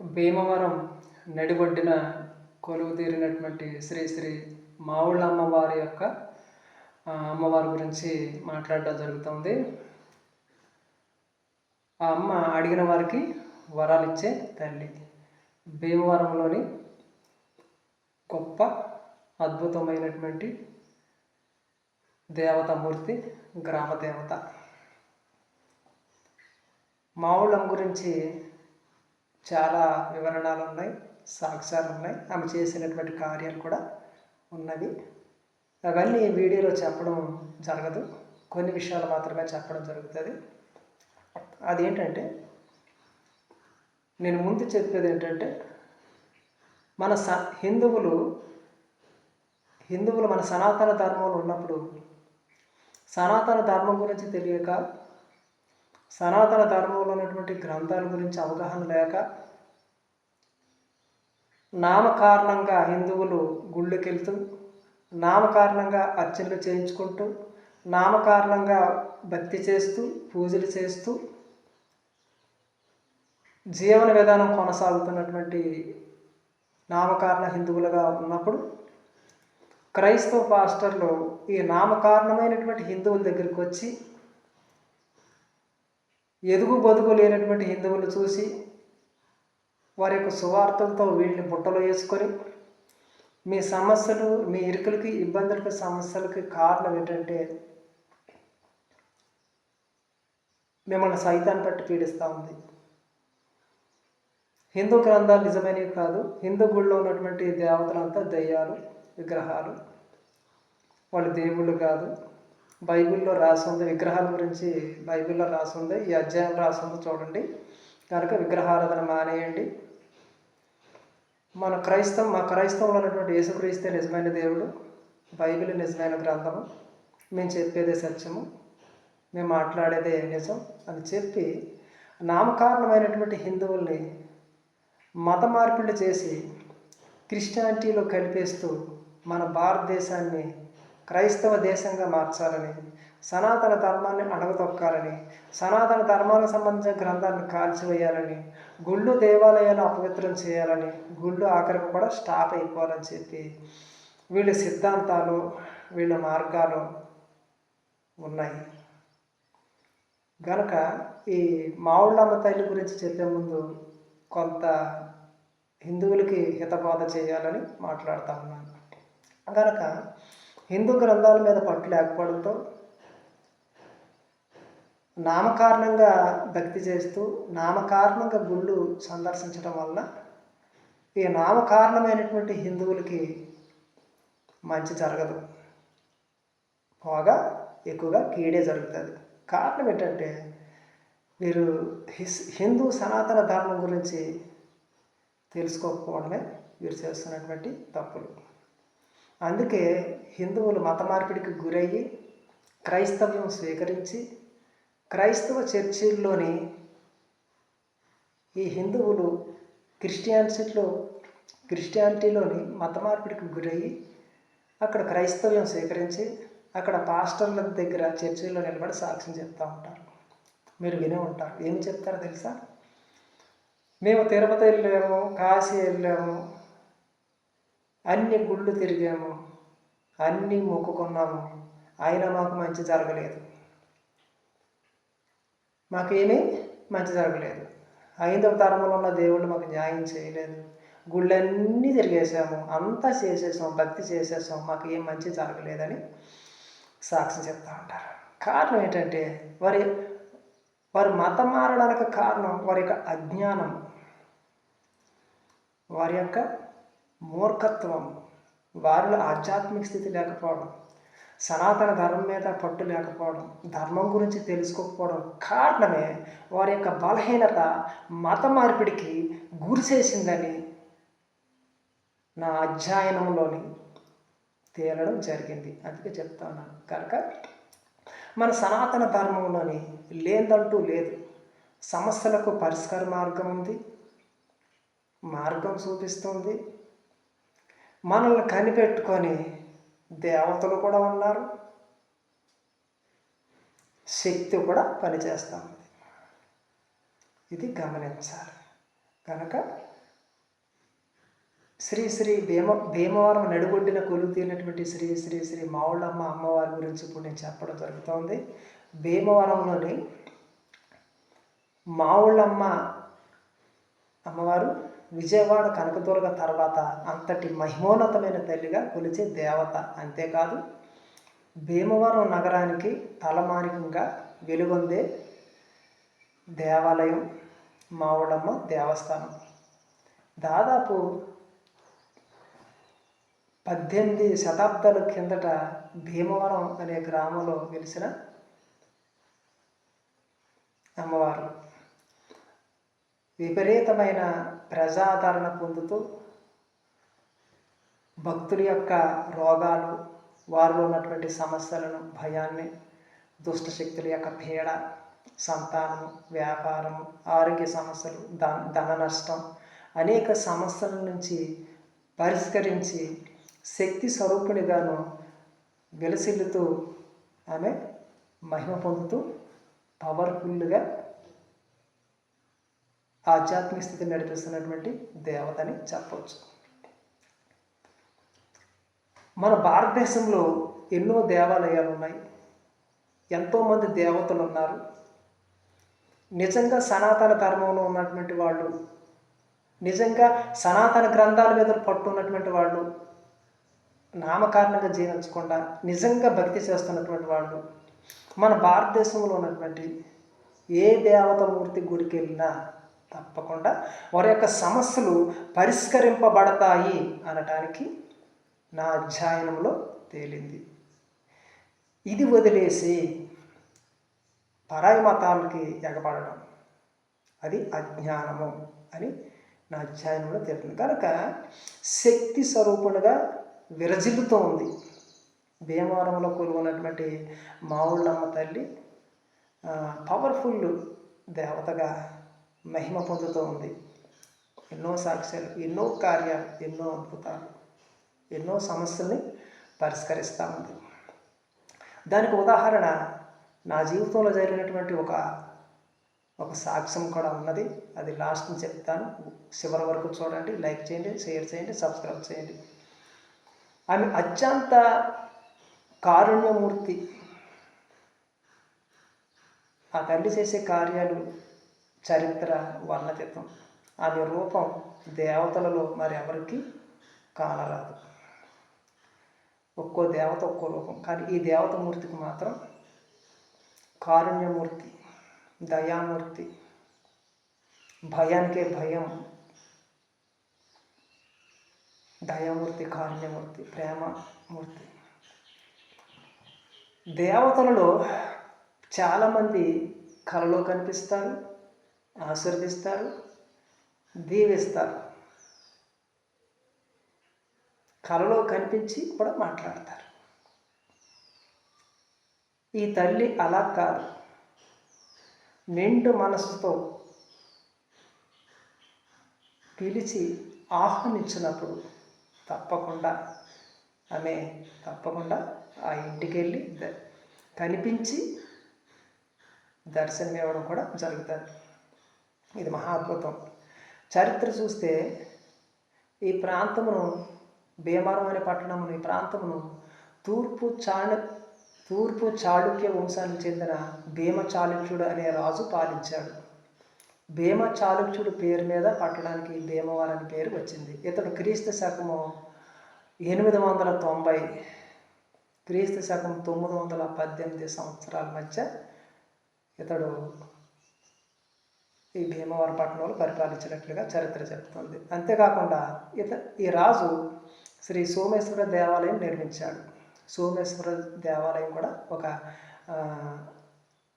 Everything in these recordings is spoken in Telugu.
భీమవరం నడిబొడ్డిన కొలువు తీరినటువంటి శ్రీ శ్రీ మావుళ్ళ అమ్మవారి యొక్క అమ్మవారి గురించి మాట్లాడడం జరుగుతుంది. ఆ అమ్మ అడిగిన వారికి వరాలు ఇచ్చే తల్లి. భీమవరంలోని గొప్ప అద్భుతమైనటువంటి దేవతామూర్తి గ్రామ దేవత మావుళ్ళం గురించి చాలా వివరణలు ఉన్నాయి సాక్ష్యాలు ఉన్నాయి ఆమె చేసినటువంటి కార్యాలు కూడా ఉన్నవి. అవన్నీ వీడియోలో చెప్పడం జరగదు. కొన్ని విషయాలు మాత్రమే చెప్పడం జరుగుతుంది. అదేంటంటే నేను ముందు చెప్పేది ఏంటంటే మన స హిందువులు హిందువులు మన సనాతన ధర్మంలో ఉన్నప్పుడు సనాతన ధర్మం గురించి తెలియక సనాతన ధర్మంలో ఉన్నటువంటి గ్రంథాల గురించి అవగాహన లేక నామకారణంగా హిందువులు గుళ్ళకి వెళ్తూ నామకారణంగా అర్చనలు చేయించుకుంటూ నామకారణంగా భక్తి చేస్తూ పూజలు చేస్తూ జీవన విధానం కొనసాగుతున్నటువంటి నామకారణ హిందువులుగా ఉన్నప్పుడు క్రైస్తవ పాస్టర్లు ఈ నామకారణమైనటువంటి హిందువుల దగ్గరికి వచ్చి ఎదుగు బతుకు లేనటువంటి హిందువులు చూసి వారి యొక్క సువార్థంతో వీళ్ళని బుట్టలో వేసుకొని మీ సమస్యలు మీ ఇరుకులకి ఇబ్బందులకి సమస్యలకి కారణం ఏంటంటే మిమ్మల్ని సైతాన్ని పట్టి పీడిస్తూ ఉంది. హిందూ గ్రంథాలు నిజమైనవి కాదు. హిందూ గుళ్ళో ఉన్నటువంటి దేవతలంతా దయ్యాలు విగ్రహాలు. వాళ్ళు దేవుళ్ళు కాదు. బైబిల్లో రాసి ఉంది విగ్రహాల గురించి బైబిల్లో రాసి ఉంది ఈ అధ్యాయం రాసింది చూడండి. కనుక విగ్రహారాధన మానేయండి. మన క్రైస్తవం మా క్రైస్తవంలో ఉన్నటువంటి యేసుక్రీస్తే నిజమైన దేవుడు బైబిల్ నిజమైన గ్రంథము మేము చెప్పేదే సత్యము మేము మాట్లాడేదే నిజం అని చెప్పి నామకారణమైనటువంటి హిందువుల్ని మత మార్పిడి చేసి క్రిస్టియానిటీలో కలిపేస్తూ మన భారతదేశాన్ని క్రైస్తవ దేశంగా మార్చాలని సనాతన ధర్మాన్ని అడగతొక్కాలని సనాతన ధర్మానికి సంబంధించిన గ్రంథాలను కాల్చివేయాలని గుళ్ళు దేవాలయాలు అపవిత్రం చేయాలని గుళ్ళు ఆఖరికి కూడా స్టాప్ అయిపోవాలని చెప్పి వీళ్ళ సిద్ధాంతాలు వీళ్ళ మార్గాలు ఉన్నాయి. గనక ఈ మావుళ్ళమ్మ తల్లి గురించి చెప్పే ముందు కొంత హిందువులకి హితబోధ చేయాలని మాట్లాడుతూ ఉన్నాను. గనక హిందూ గ్రంథాల మీద పట్టు లేకపోవడంతో నామకారణంగా భక్తి చేస్తూ నామకారణంగా గుళ్ళు సందర్శించడం వల్ల ఈ నామకారణమైనటువంటి హిందువులకి మంచి జరగదు. పోగా ఎక్కువగా కీడే జరుగుతుంది. కారణం ఏంటంటే వీరు హిస్ హిందూ సనాతన ధర్మం గురించి తెలుసుకోకపోవడమే వీరు చేస్తున్నటువంటి తప్పులు. అందుకే హిందువులు మత మార్పిడికి గురయ్యి క్రైస్తవ్యం స్వీకరించి క్రైస్తవ చర్చిల్లోని ఈ హిందువులు క్రిస్టియానిటీలో క్రిస్టియానిటీలోని మత మార్పిడికి గురయ్యి అక్కడ క్రైస్తవ్యం స్వీకరించి అక్కడ పాస్టర్ల దగ్గర చర్చిల్లో నిలబడి సాక్ష్యం చెప్తూ ఉంటారు. మీరు వినే ఉంటారు. ఏం చెప్తారో తెలుసా? మేము తిరుపతి వెళ్ళాము కాశీ వెళ్ళాము అన్ని గుళ్ళు తిరిగాము. అన్నీ మొక్కుకున్నాము. అయినా మాకు మంచి జరగలేదు. మాకేమీ మంచి జరగలేదు. ఐదవ తరంలో ఉన్న దేవుళ్ళు మాకు న్యాయం చేయలేదు. గుళ్ళన్నీ తిరిగేసాము అంతా చేసేసాం భక్తి చేసేసాం. మాకు ఏం మంచి జరగలేదని సాక్షి చెప్తా ఉంటారు. కారణం ఏంటంటే వారి వారి మతం మారడానికి కారణం వారి యొక్క అజ్ఞానం. వారి యొక్క మూర్ఖత్వం వారిలో ఆధ్యాత్మిక స్థితి లేకపోవడం సనాతన ధర్మం మీద పట్టు లేకపోవడం ధర్మం గురించి తెలుసుకోకపోవడం కారణమే వారి యొక్క బలహీనత మత మార్పిడికి గురిసేసిందని నా అధ్యయనంలోని తేలడం జరిగింది. అందుకే చెప్తా ఉన్నాను. కనుక మన సనాతన ధర్మంలోని లేదంటూ లేదు. సమస్యలకు పరిష్కార మార్గం ఉంది. మార్గం చూపిస్తుంది మనల్ని కనిపెట్టుకొని దేవతలు కూడా ఉన్నారు. శక్తి కూడా పనిచేస్తూ ఉంది. ఇది గమనించాలి. కనుక శ్రీ శ్రీ భీమ భీమవరం నడుగొడ్డిన కొలుతీనటువంటి తీరినటువంటి శ్రీ శ్రీ శ్రీ మావుళ్ళమ్మ అమ్మవారి గురించి ఇప్పుడు నేను చెప్పడం జరుగుతోంది. భీమవరంలోని మావుళ్ళమ్మ అమ్మవారు విజయవాడ కనకదుర్గ తర్వాత అంతటి మహిమోన్నతమైన తల్లిగా కొలిచే దేవత అంతేకాదు భీమవరం నగరానికి తలమానికంగా వెలుగొందే దేవాలయం మావుడమ్మ దేవస్థానం. దాదాపు పద్దెనిమిది శతాబ్దాల కిందట భీమవరం అనే గ్రామంలో వెలిసిన అమ్మవారు. విపరీతమైన ప్రజాదరణ పొందుతూ భక్తుల యొక్క రోగాలు వారిలో ఉన్నటువంటి సమస్యలను భయాన్ని దుష్ట శక్తుల యొక్క పీడ సంతానము వ్యాపారము ఆరోగ్య సమస్యలు ధన ధన నష్టం అనేక సమస్యల నుంచి పరిష్కరించి శక్తి స్వరూపునిగాను వెలసిల్లుతూ ఆమె మహిమ పొందుతూ పవర్ఫుల్గా ఆధ్యాత్మిక స్థితిని నడిపిస్తున్నటువంటి దేవతని చెప్పవచ్చు. మన భారతదేశంలో ఎన్నో దేవాలయాలు ఉన్నాయి. ఎంతోమంది దేవతలు ఉన్నారు. నిజంగా సనాతన ధర్మంలో ఉన్నటువంటి వాళ్ళు నిజంగా సనాతన గ్రంథాల మీద పట్టు ఉన్నటువంటి వాళ్ళు నామకారణంగా జీవించకుండా నిజంగా భక్తి చేస్తున్నటువంటి వాళ్ళు మన భారతదేశంలో ఉన్నటువంటి ఏ దేవత మూర్తి గుడికి వెళ్ళినా తప్పకుండా వారి యొక్క సమస్యలు పరిష్కరింపబడతాయి అనటానికి నా అధ్యయనంలో తేలింది. ఇది వదిలేసి పరాయి మతాలకి ఎగబడడం అది అజ్ఞానము అని నా అధ్యయనంలో తేలింది. కనుక శక్తి స్వరూపుడుగా విరజిల్లుతూ ఉంది. భీమవరంలో కొలువున్నటువంటి మావుళ్ళమ్మ తల్లి పవర్ఫుల్ దేవతగా మహిమ పొందుతూ ఉంది. ఎన్నో సాక్ష్యాలు ఎన్నో కార్యాలు ఎన్నో అద్భుతాలు ఎన్నో సమస్యల్ని పరిష్కరిస్తూ ఉంది. దానికి ఉదాహరణ నా జీవితంలో జరిగినటువంటి ఒక ఒక సాక్ష్యం కూడా ఉన్నది. అది లాస్ట్ని చెప్తాను. చివరి వరకు చూడండి. లైక్ చేయండి షేర్ చేయండి సబ్స్క్రైబ్ చేయండి. ఆమె అత్యంత కారుణ్యమూర్తి. ఆ తల్లి చేసే కార్యాలు చరిత్ర వర్ణతిత్వం ఆమె రూపం దేవతలలో మరి ఎవరికి కానరాదు ఒక్కో దేవత ఒక్కో రూపం. కానీ ఈ దేవత మూర్తికి మాత్రం కారుణ్యమూర్తి దయామూర్తి భయానికే భయం దయామూర్తి కారుణ్యమూర్తి ప్రేమమూర్తి. దేవతలలో చాలామంది కలలో కనిపిస్తారు. ఆశీర్దిస్తారు దీవిస్తారు. కలలో కనిపించి కూడా మాట్లాడతారు. ఈ తల్లి అలా కాదు. నిండు మనసుతో పిలిచి ఆహ్వానించినప్పుడు తప్పకుండా ఆమె తప్పకుండా ఆ ఇంటికి వెళ్ళి కనిపించి దర్శనం ఇవ్వడం కూడా జరుగుతుంది. ఇది మహా అద్భుతం చరిత్ర చూస్తే ఈ ప్రాంతమును భీమవరం అనే పట్టణమును ఈ ప్రాంతమును తూర్పు చాణ తూర్పు చాళుక్య వంశానికి చెందిన భీమ చాళుక్యుడు అనే రాజు పాలించాడు. భీమ చాళుక్యుడు పేరు మీద పట్టడానికి భీమవరం పేరు వచ్చింది. ఇతడు క్రీస్తు శకము ఎనిమిది వందల తొంభై క్రీస్తు శకం తొమ్మిది వందల పద్దెనిమిది సంవత్సరాల మధ్య ఇతడు ఈ భీమవరం పట్టణంలో పరిపాలించినట్లుగా చరిత్ర చెప్తుంది. అంతేకాకుండా ఇత ఈ రాజు శ్రీ సోమేశ్వర దేవాలయం నిర్మించాడు. సోమేశ్వర దేవాలయం కూడా ఒక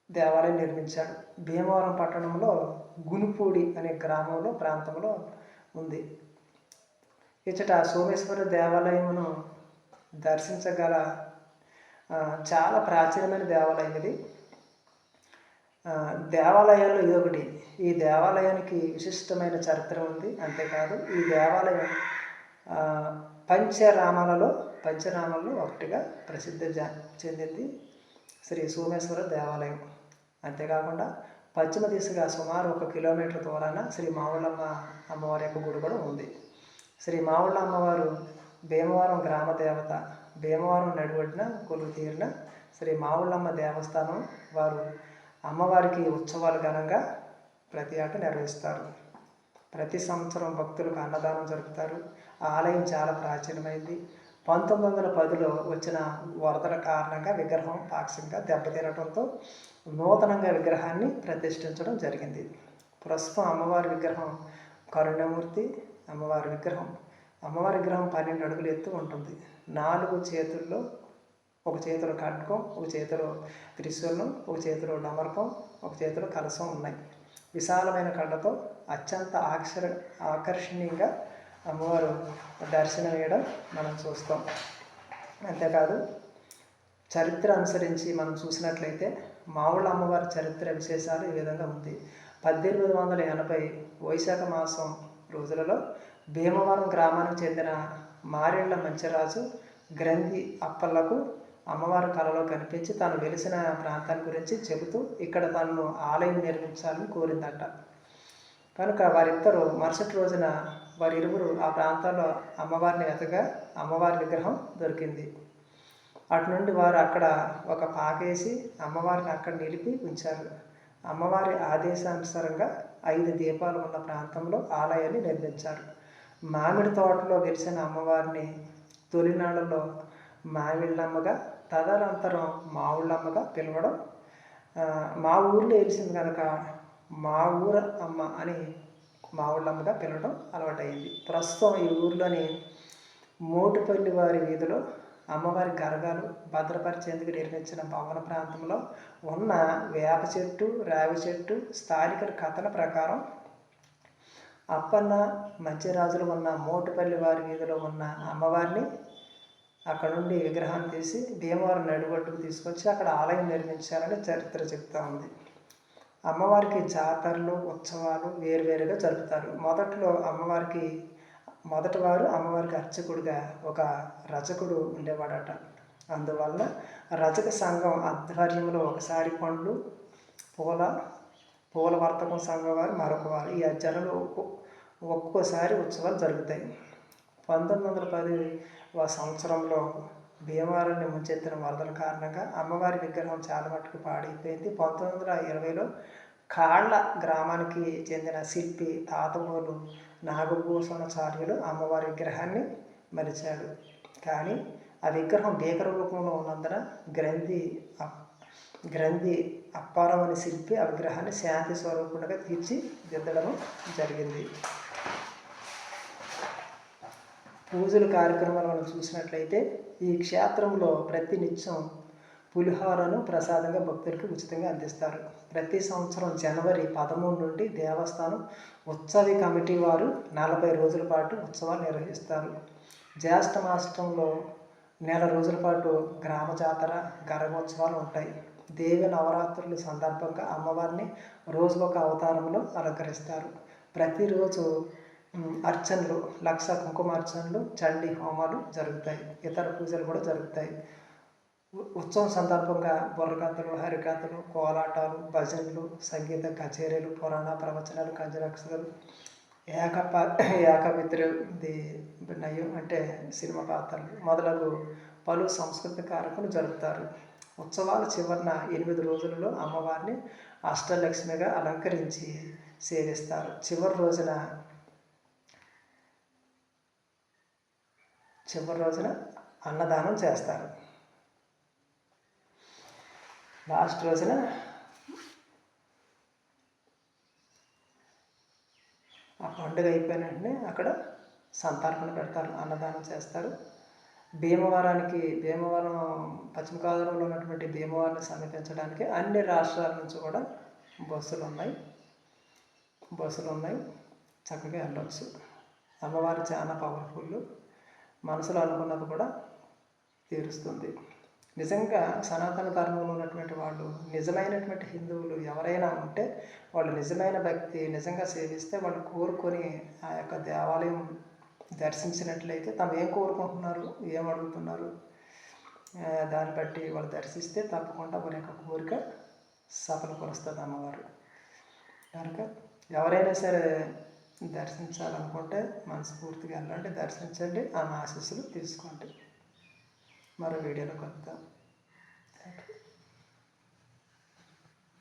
దేవాలయం నిర్మించాడు. భీమవరం పట్టణంలో గునుపూడి అనే గ్రామంలో ప్రాంతంలో ఉంది. ఇచ్చట సోమేశ్వర దేవాలయమును దర్శించగల చాలా ప్రాచీనమైన దేవాలయం ఇది. దేవాలయాల్లో ఇది ఒకటి. ఈ దేవాలయానికి విశిష్టమైన చరిత్ర ఉంది. అంతేకాదు ఈ దేవాలయం పంచరామాలలో పంచరామాలలో ఒకటిగా ప్రసిద్ధి చెందింది శ్రీ సోమేశ్వర దేవాలయం. అంతేకాకుండా పశ్చిమ దిశగా సుమారు ఒక కిలోమీటర్ దూరాన శ్రీ మావులమ్మ అమ్మవారి యొక్క గుడి కూడా ఉంది. శ్రీ మావుళ్ళ అమ్మవారు భీమవరం గ్రామ దేవత భీమవరం నడిబడిన కొలువు తీరిన శ్రీ మావుళ్ళమ్మ దేవస్థానం వారు అమ్మవారికి ఉత్సవాలు ఘనంగా ప్రతి ఆట నిర్వహిస్తారు. ప్రతి సంవత్సరం భక్తులకు అన్నదానం జరుపుతారు. ఆ ఆలయం చాలా ప్రాచీనమైంది. పంతొమ్మిది వందల పదిలో వచ్చిన వరదల కారణంగా విగ్రహం పాక్షికంగా దెబ్బతినడంతో నూతనంగా విగ్రహాన్ని ప్రతిష్ఠించడం జరిగింది. ప్రస్తుతం అమ్మవారి విగ్రహం కరుణమూర్తి అమ్మవారి విగ్రహం అమ్మవారి విగ్రహం పన్నెండు అడుగులు ఎత్తు ఉంటుంది. నాలుగు చేతుల్లో ఒక చేతిలో ఖడ్గం ఒక చేతిలో త్రిశూలం ఒక చేతిలో డమర్కం ఒక చేతిలో కలసం ఉన్నాయి. విశాలమైన కళ్ళతో అత్యంత ఆక్షర ఆకర్షణీయంగా అమ్మవారు దర్శనం వేయడం మనం చూస్తాం. అంతేకాదు చరిత్ర అనుసరించి మనం చూసినట్లయితే మావుళ్ళ అమ్మవారి చరిత్ర విశేషాలు ఈ విధంగా ఉంది. పద్దెనిమిది వందల ఎనభై వైశాఖ మాసం రోజులలో భీమవరం గ్రామానికి చెందిన మారేళ్ళ మంచిరాజు గ్రంథి అప్పలకు అమ్మవారి కళలో కనిపించి తాను వెలిసిన ప్రాంతాన్ని గురించి చెబుతూ ఇక్కడ తనను ఆలయం నిర్మించాలని కోరిందట. కనుక వారిద్దరూ మరుసటి రోజున వారిరువురు ఆ ప్రాంతాల్లో అమ్మవారిని వెతగా అమ్మవారి విగ్రహం దొరికింది. అటు నుండి వారు అక్కడ ఒక పాకేసి అమ్మవారిని అక్కడ నిలిపి ఉంచారు. అమ్మవారి ఆదేశానుసారంగా ఐదు దీపాలు ఉన్న ప్రాంతంలో ఆలయాన్ని నిర్మించారు. మామిడి తోటలో గెలిచిన అమ్మవారిని తొలినాళ్ళలో మామిళ్ళమ్మగా తదనంతరం మావుళ్ళమ్మగా పిలవడం మా ఊర్లో వెలిసింది కనుక మా ఊర అమ్మ అని మావుళ్ళమ్మగా పిలవడం అలవాటైంది. ప్రస్తుతం ఈ ఊర్లోని మోటుపల్లి వారి వీధిలో అమ్మవారి గర్భాలు భద్రపరిచేందుకు నిర్మించిన భవన ప్రాంతంలో ఉన్న వేప చెట్టు రావి చెట్టు స్థానిక కథల ప్రకారం అప్పన్న మంచిరాజులు ఉన్న మోటుపల్లి వారి వీధిలో ఉన్న అమ్మవారిని అక్కడ నుండి విగ్రహాన్ని తీసి భీమవరం నడిబొట్టుకు తీసుకొచ్చి అక్కడ ఆలయం నిర్మించారని చరిత్ర చెప్తా ఉంది. అమ్మవారికి జాతరలు ఉత్సవాలు వేరువేరుగా జరుపుతారు. మొదట్లో అమ్మవారికి మొదటి వారు అమ్మవారికి అర్చకుడిగా ఒక రచకుడు ఉండేవాడట. అందువల్ల రచక సంఘం ఆధ్వర్యంలో ఒకసారి పండ్లు పూల పూల వర్తకం సంఘం వారు మరొక వారు. ఈ అర్చనలు ఒక్కో- ఒక్కోసారి ఉత్సవాలు జరుగుతాయి. పంతొమ్మిది వందల పది సంవత్సరంలో భీమవరాన్ని ముంచెత్తిన వరదల కారణంగా అమ్మవారి విగ్రహం చాలా మట్టుకు పాడైపోయింది. పంతొమ్మిది వందల ఇరవైలో కాళ్ళ గ్రామానికి చెందిన శిల్పి తాతమూలు నాగభూషణాచార్యులు అమ్మవారి విగ్రహాన్ని మలిచాడు కానీ ఆ విగ్రహం భీకర రూపంలో ఉన్నందున గ్రంథి అప్- గ్రంథి అప్పారావు అనే శిల్పి ఆ విగ్రహాన్ని శాంతి స్వరూపుడుగా తీర్చిదిద్దడం జరిగింది. పూజల కార్యక్రమాలు మనం చూసినట్లయితే ఈ క్షేత్రంలో ప్రతి నిత్యం పులిహోరను ప్రసాదంగా భక్తులకు ఉచితంగా అందిస్తారు. ప్రతి సంవత్సరం జనవరి పదమూడు నుండి దేవస్థానం ఉత్సవి కమిటీ వారు నలభై రోజుల పాటు ఉత్సవాలు నిర్వహిస్తారు. జ్యేష్ఠ మాసంలో నెల రోజుల పాటు గ్రామ జాతర గర్భోత్సవాలు ఉంటాయి. దేవి నవరాత్రుల సందర్భంగా అమ్మవారిని రోజు ఒక అవతారంలో అలంకరిస్తారు. ప్రతిరోజు అర్చనలు లక్ష కుంకుమార్చనలు చండీ హోమాలు జరుగుతాయి. ఇతర పూజలు కూడా జరుగుతాయి. ఉత్సవం సందర్భంగా బుర్రకథలు హరికథలు కోలాటాలు భజనలు సంగీత కచేరీలు పురాణ ప్రవచనాలు కంజరక్షలు ఏకప ఏకమిత్రది నయం అంటే సినిమా పాత్రలు మొదలగు పలు సంస్కృతి కార్యక్రమాలు జరుపుతారు. ఉత్సవాల చివరన ఎనిమిది రోజులలో అమ్మవారిని అష్టలక్ష్మిగా అలంకరించి సేవిస్తారు. చివరి రోజున చివరి రోజున అన్నదానం చేస్తారు. లాస్ట్ రోజున ఆ పండుగ అయిపోయిన వెంటనే అక్కడ సంతర్పణ పెడతారు అన్నదానం చేస్తారు. భీమవరానికి భీమవరం పశ్చిమ గోదావరిలో ఉన్నటువంటి భీమవరాన్ని సమీపించడానికి అన్ని రాష్ట్రాల నుంచి కూడా బస్సులు ఉన్నాయి. బస్సులు ఉన్నాయి. చక్కగా వెళ్ళవచ్చు అమ్మవారు చాలా పవర్ఫుల్ మనసులో అనుకున్నది కూడా తీరుస్తుంది. నిజంగా సనాతన ధర్మంలో ఉన్నటువంటి వాళ్ళు నిజమైనటువంటి హిందువులు ఎవరైనా ఉంటే వాళ్ళు నిజమైన భక్తి నిజంగా సేవిస్తే వాళ్ళు కోరుకొని ఆ యొక్క దేవాలయం దర్శించినట్లయితే తాము ఏం కోరుకుంటున్నారు ఏం అడుగుతున్నారు దాన్ని బట్టి వాళ్ళు దర్శిస్తే తప్పకుండా వారి యొక్క కోరిక సఫలపరుస్తుంది అమ్మవారు. కనుక ఎవరైనా సరే దర్శించాలనుకుంటే మనస్ఫూర్తిగా వెళ్ళండి దర్శించండి ఆ ఆశీస్సులు తీసుకోండి. మరో వీడియోలో కలుద్దాం.